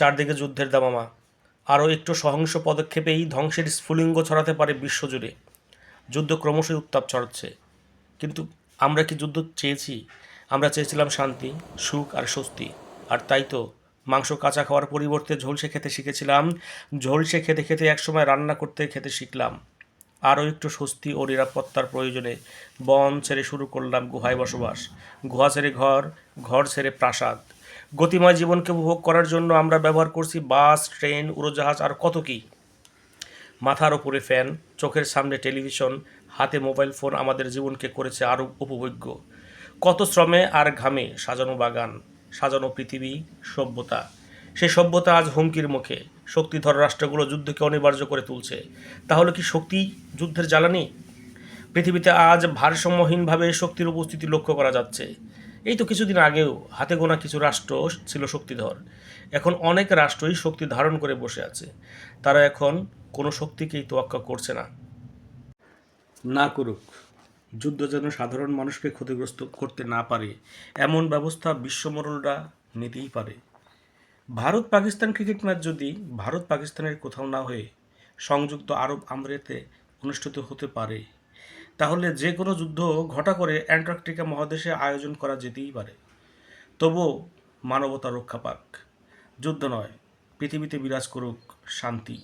চারদিকে যুদ্ধের দামামা। আরও একটু সহিংস পদক্ষেপেই ধ্বংসের স্ফুলিঙ্গ ছড়াতে পারে বিশ্বজুড়ে। যুদ্ধ ক্রমশই উত্তাপ ছড়াচ্ছে। কিন্তু আমরা কি যুদ্ধ চেয়েছি? আমরা চেয়েছিলাম শান্তি, সুখ আর স্বস্তি। আর তাই তো মাংস কাঁচা খাওয়ার পরিবর্তে ঝোলসে খেতে শিখেছিলাম। ঝোলসে খেতে খেতে একসময় রান্না করতে খেতে শিখলাম। আরও একটু স্বস্তি ও নিরাপত্তার প্রয়োজনে বন ছেড়ে শুরু করলাম গুহায় বসবাস। গুহা ছেড়ে ঘর ঘর ছেড়ে প্রাসাদ। গতিময় জীবনকে উপভোগ করার জন্য আমরা ব্যবহার করছি বাস, ট্রেন, উড়োজাহাজ আর কত কী। মাথার ওপরে ফ্যান, চোখের সামনে টেলিভিশন, হাতে মোবাইল ফোন আমাদের জীবনকে করেছে আরও উপভোগ্য। কত শ্রমে আর ঘামে সাজানো বাগান, সাজানো পৃথিবী, সভ্যতা। সেই সভ্যতা আজ হুমকির মুখে, শক্তিধর রাষ্ট্রগুলো যুদ্ধকে অনিবার্য করে তুলছে। তাহলে কি শক্তি যুদ্ধের জ্বালানি? পৃথিবীতে আজ ভারসাম্যহীনভাবে শক্তির উপস্থিতি লক্ষ্য করা যাচ্ছে। এই তো কিছুদিন আগেও হাতে গোনা কিছু রাষ্ট্র ছিল শক্তিধর। এখন অনেক রাষ্ট্রই শক্তি ধারণ করে বসে আছে। তারা এখন কোনো শক্তিকেই তোয়াক্কা করছে না। না করুক। যুদ্ধ যেন সাধারণ মানুষকে ক্ষতিগ্রস্ত করতে না পারে, এমন ব্যবস্থা বিশ্বমরলরা নিতেই পারে। ভারত পাকিস্তান ক্রিকেট ম্যাচ যদি ভারত পাকিস্তানের কোথাও না হয়ে সংযুক্ত আরব আমিরাতে অনুষ্ঠিত হতে পারে তাহলে যে কোনো যুদ্ধ ঘটা করে অ্যান্টার্কটিকা মহাদেশে আয়োজন করা যেতেই পারে। তবুও মানবতা রক্ষা পাক। যুদ্ধ নয়, পৃথিবীতে বিরাজ করুক শান্তি।